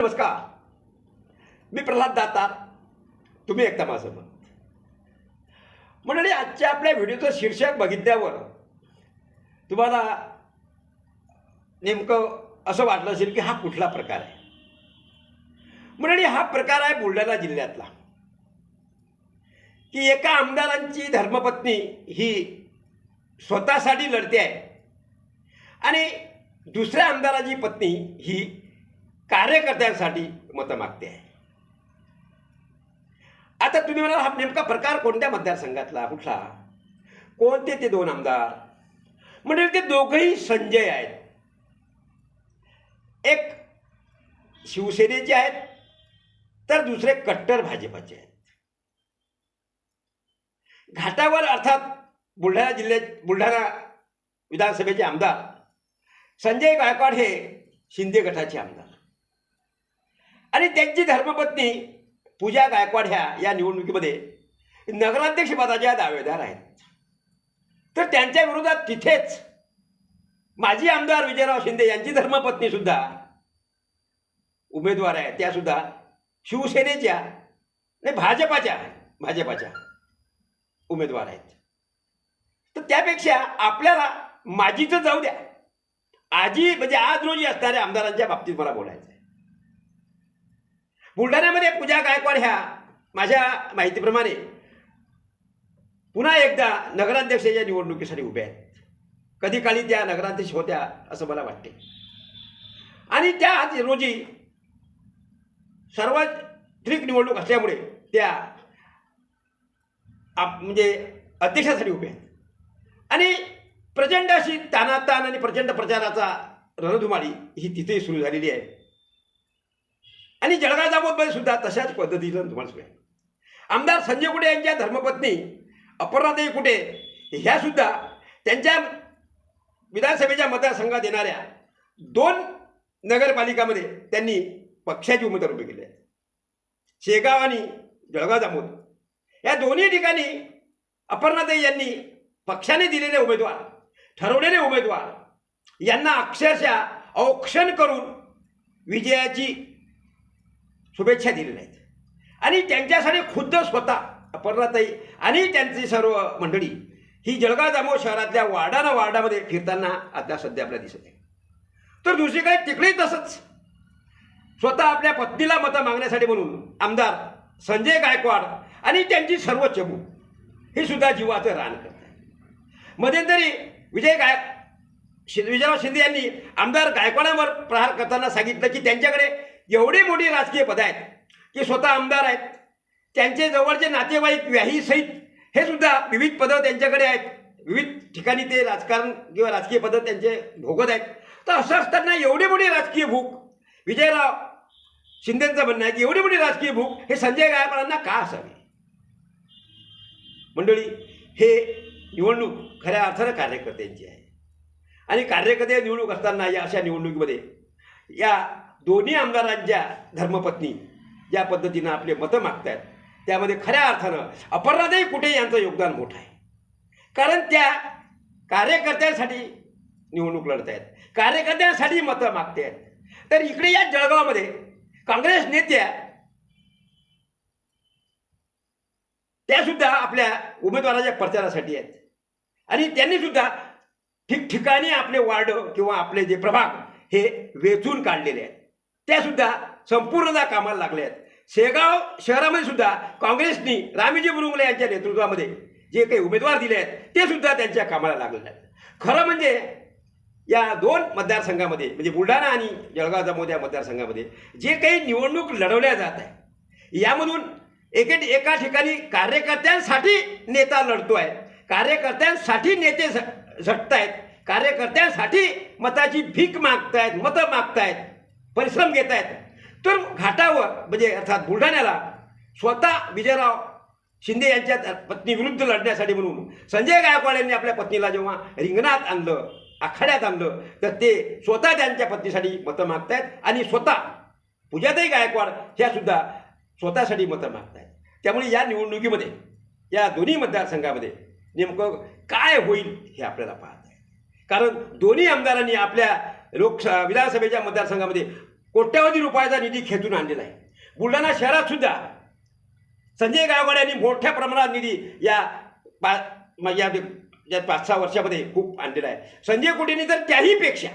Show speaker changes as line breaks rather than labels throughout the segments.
नमस्कार. मी प्रल्हाद दातार तुम्ही एकदा माझं मत. मंडळी आजच्या आपल्या व्हिडिओचं शीर्षक बघितल्यावर तुम्हाला नेमकं असं वाटलं असेल की हा कुठला प्रकार आहे? मंडळी हा प्रकार आहे बुलढाणा जिल्ह्यातला. की एका आमदारांची धर्मपत्नी ही स्वतःसाठी लढते आहे. आणि दुसऱ्या आमदाराची पत्नी ही कार्यकर्त्यांसाठी मतं मागते आहे. आता तुम्ही म्हणाल हा नेमका प्रकार कोणत्या मतदारसंघातला? कुठला? कोणते ते दोन आमदार? म्हणजे ते दोघंही संजय आहेत. एक शिवसेनेचे आहेत तर दुसरे कट्टर भाजपाचे आहेत. घाटावर अर्थात बुलढाणा जिल्ह्यात बुलढाणा विधानसभेचे आमदार संजय गायकवाड हे शिंदे गटाचे आमदार आणि त्यांची धर्मपत्नी पूजा गायकवाड ह्या या निवडणुकीमध्ये नगराध्यक्षपदाच्या दावेदार आहेत. तर त्यांच्या विरोधात तिथेच माजी आमदार विजयराव शिंदे यांची धर्मपत्नी सुद्धा उमेदवार आहे त्यासुद्धा शिवसेनेच्या नाही भाजपाच्या भाजपाच्या उमेदवार आहेत. तर त्यापेक्षा आपल्याला माजीचं जाऊ द्या. आजी म्हणजे आज रोजी असणाऱ्या आमदारांच्या बाबतीत मला बोलायचं बुलढाण्यामध्ये पूजा गायकवाड ह्या माझ्या माहितीप्रमाणे पुन्हा एकदा नगराध्यक्षाच्या निवडणुकीसाठी उभ्या आहेत. कधी काळी त्या नगराध्यक्ष होत्या असं मला वाटते. आणि त्या आज रोजी सार्वत्रिक निवडणूक असल्यामुळे त्या आप म्हणजे अध्यक्षासाठी उभे आहेत. आणि प्रचंड अशी तानातान आणि प्रचंड प्रचाराचा रणधुमाळी ही तिथेही सुरू झालेली आहे. आणि जळगाव जामोदमध्ये सुद्धा तशाच पद्धतीनं तुम्हाला सुरू आहे आमदार संजय कुटे यांच्या धर्मपत्नी अपर्णादेवी कुटे ह्या सुद्धा त्यांच्या विधानसभेच्या मतदारसंघात येणाऱ्या दोन नगरपालिकामध्ये त्यांनी पक्षाची उमेदवार उभे केले आहेत. शेगाव आणि जळगाव जामोद या दोन्ही ठिकाणी अपर्णाताई यांनी पक्षाने दिलेले उमेदवार ठरवलेले उमेदवार यांना अक्षरशः औक्षण करून विजयाची शुभेच्छा दिलेल्या आहेत आणि त्यांच्यासाठी खुद्द स्वतः अपर्णाताई आणि त्यांची सर्व मंडळी ही जळगाव जामोद शहरातल्या वार्डाना वार्डामध्ये फिरताना आता सध्या आपल्याला दिसत आहे. तर दुसरीकडे तिकडेही तसंच. स्वतः आपल्या पत्नीला मतं मागण्यासाठी म्हणून आमदार संजय गायकवाड आणि त्यांची सर्व चमू हे सुद्धा जीवाचं रान करत मध्यंतरी विजय गाय शि विजयराव शिंदे यांनी आमदार गायकवाडांवर प्रहार करताना सांगितलं की त्यांच्याकडे एवढी मोठी राजकीय पदं आहेत की स्वतः आमदार आहेत. त्यांचे जवळचे नातेवाईक व्याहीसहित हे सुद्धा विविध पदं त्यांच्याकडे आहेत. विविध ठिकाणी ते राजकारण किंवा राजकीय पदं त्यांचे भोगत आहेत. तर असं असताना एवढी मोठी राजकीय भूक विजयराव शिंदेचं म्हणणं आहे की एवढी मोठी राजकीय भूक हे संजय गायकवाडांना का असावी? मंडळी हे निवडणूक खऱ्या अर्थानं कार्यकर्त्यांची आहे. आणि कार्यकर्ते निवडणूक असताना या अशा निवडणुकीमध्ये या दोन्ही आमदारांच्या धर्मपत्नी ज्या पद्धतीनं आपले मतं मागतायत त्यामध्ये खऱ्या अर्थानं अपर्णाताई कुठे यांचं योगदान मोठं आहे. कारण त्या कार्यकर्त्यांसाठी निवडणूक लढत आहेत कार्यकर्त्यांसाठी मतं मागते आहेत तर इकडे या जळगावमध्ये काँग्रेस नेत्या त्या सुद्धा आपल्या उमेदवाराच्या प्रचारासाठी आहेत. आणि त्यांनी सुद्धा ठिकठिकाणी आपले वार्ड किंवा आपले जे प्रभाग हे वेचून काढलेले आहेत. त्या सुद्धा संपूर्णतः कामाला लागल्या आहेत. शेगाव शहरामध्ये सुद्धा काँग्रेसनी रामीजी बुरुंगले यांच्या नेतृत्वामध्ये जे काही उमेदवार दिले आहेत ते सुद्धा त्यांच्या कामाला लागलेले आहेत. खरं म्हणजे या दोन मतदारसंघामध्ये म्हणजे बुलढाणा आणि जळगाव जमोद या मतदारसंघामध्ये जे काही निवडणूक लढवल्या जात आहे यामधून एके एका ठिकाणी कार्यकर्त्यांसाठी नेता लढतो आहे. कार्यकर्त्यांसाठी नेते झटत झटतायत कार्यकर्त्यांसाठी मताची भीक मागतायत मतं मागतायत. परिश्रम घेत आहेत. तर घाटावर म्हणजे अर्थात बुलढाण्याला स्वतः विजयराव शिंदे यांच्या पत्नीविरुद्ध लढण्यासाठी म्हणून संजय गायकवाड यांनी आपल्या पत्नीला जेव्हा रिंगणात आणलं आखाड्यात आणलं तर ते स्वतः त्यांच्या पत्नीसाठी मतं मागतायत आणि स्वतः पूजाताई गायकवाड ह्या सुद्धा स्वतःसाठी मतं मागतायत. त्यामुळे या निवडणुकीमध्ये या दोन्ही मतदारसंघामध्ये नेमकं काय होईल हे आपल्याला पाहत आहे कारण दोन्ही आमदारांनी आपल्या लोकसभा विधानसभेच्या मतदारसंघामध्ये कोट्यावधी रुपयाचा निधी खेचून आणलेला आहे. बुलढाणा शहरात सुद्धा संजय गायकवाड यांनी मोठ्या प्रमाणात निधी या पा या या पाच सहा वर्षामध्ये खूप आणलेला आहे. संजय कुटेंनी तर त्याहीपेक्षा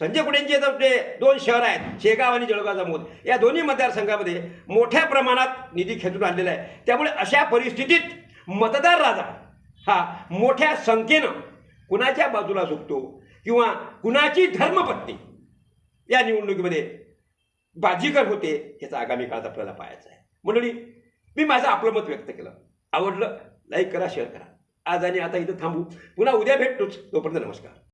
संजय कुटेंचे तर ते दोन शहर आहेत शेगाव आणि जळगाव जामोद या दोन्ही मतदारसंघामध्ये मोठ्या प्रमाणात निधी खेचून आणलेला आहे. त्यामुळे अशा परिस्थितीत मतदार राजा हा मोठ्या संख्येनं कुणाच्या बाजूला झुकतो? किंवा कुणाची धर्मपत्नी या निवडणुकीमध्ये बाजीकर होते याचा आगामी काळात आपल्याला पाहायचा आहे. मंडळी मी माझं आपलं मत व्यक्त केलं. आवडलं लाईक करा शेअर करा. आज आणि आता इथं थांबू. पुन्हा उद्या भेटतोच. तोपर्यंत नमस्कार.